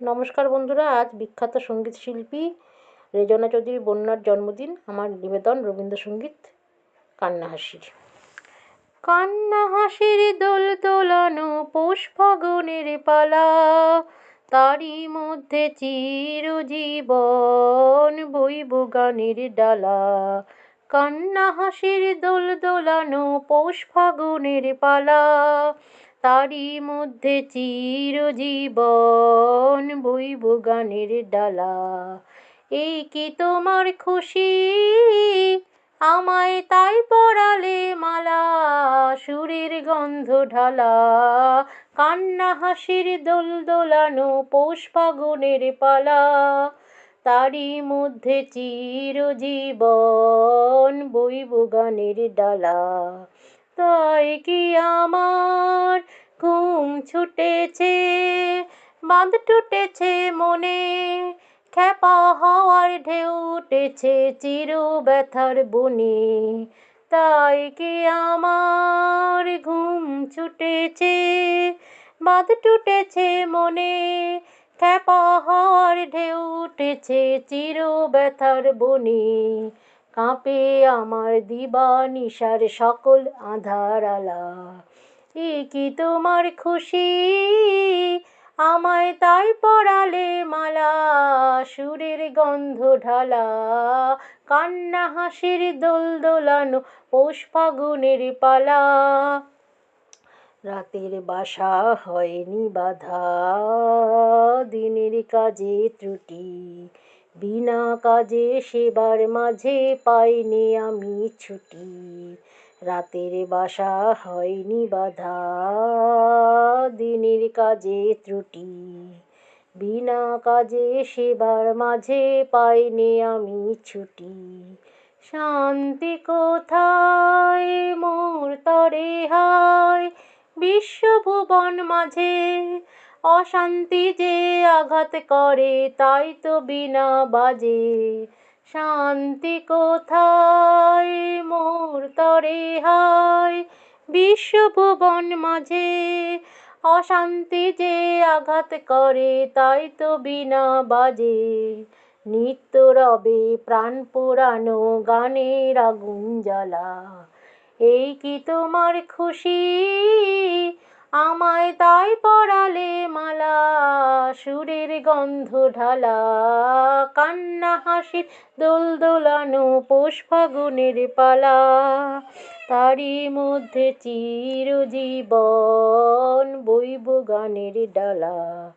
নমস্কার বন্ধুরা, আজ বিখ্যাত সংগীত শিল্পী রেজনা চৌধুরী বন্যার জন্মদিন, আমার নিবেদন রবীন্দ্রসঙ্গীত কান্না হাসির কান্না হাসির দোল দোলানো পৌষ ফাগুনের পালা, তারই মধ্যে চিরজীবন বইব গানের ডালা। কান্না হাসির দোল দোলানো পৌষ ফাগুনের পালা তারই মধ্যে চিরজীবন বইব গানের ডালা। এই কি তোমার খুশি? আমায় তাই পরালে মালা, সুরের গন্ধ ঢালা। কান্না হাসির দোল দোলানো পৌষ ফাগুনের পালা। তারই মধ্যে চিরজীবন বইব গানের ডালা। তাই কি আমার ঘুম ছুটেছে, বাঁধ টুটেছে মনে, খ্যাপা হওয়ার ঢেউ উঠেছে চির ব্যথার বনে। তাই কি আমার ঘুম ছুটেছে, বাঁধ টুটেছে মনে, খ্যাপা হওয়ার ঢেউ উঠেছে চির ব্যথার বনে। কাঁপে আমার দিবা নিশার সকল আধার আলা এ কি তোমার খুশি। আমায় তাই পরালে মালা, সুরের গন্ধ ঢালা, কান্না হাসির দোল দোলানো পৌষ ফাগুনের পালা। রাতের বাসা হয়নি বাধা, দিনের কাজে ত্রুটি, বিনা কাজে সেবার মাঝে পাইনি আমি ছুটি। রাতের বাসা হয়নি বাধা, দিনের কাজে ত্রুটি। বিনা কাজে সেবার মাঝে পাইনি আমি ছুটি। শান্তি কোথায়? মোর তরে হায়। বিশ্বভুবন মাঝে অশান্তি যে আঘাত করে, তাই তো বিনা বাজে শান্তি কোথায়? মোর তরে হায়। বিশ্বভুবন মাঝে অশান্তি যে আঘাত করে, তাই তো বিনা বাজে নিত্য রবে প্রাণ পোড়ানো গানের আগুন জ্বালা। এই কি তোমার খুশি? আমায় তাই পড়ালে মালা, সুরের গন্ধ ঢালা, কান্না হাসির দোল দোলানো পোষ ফাগুনের পালা। তারই মধ্যে চিরজীবন বইব গানের ডালা।